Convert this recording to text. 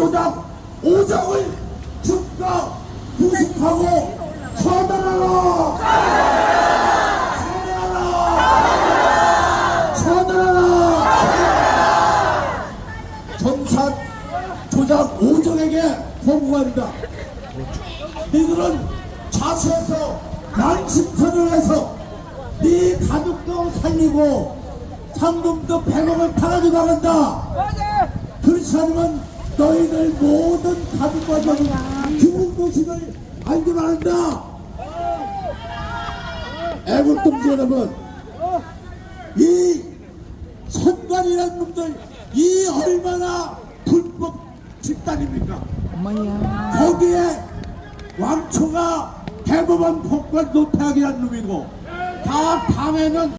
오정을 즉각 구속하고 처단하라! 처단하라! 처단하라! 전산 조작 오정에게 보고합니다. 너희들은 자수해서 양심선을 해서 네 가족도 살리고 상금도 100억을 팔아주 나간다. 그렇지 않으면 너희들 모든 가족과 너희 죽은 것임을 알기 바란다. 애국 동지 여러분, 이 선관이라는 놈들 이 얼마나 불법 집단입니까? 거기에 왕초가 대법원 법관 노태학이라는 놈이고 다 다음에는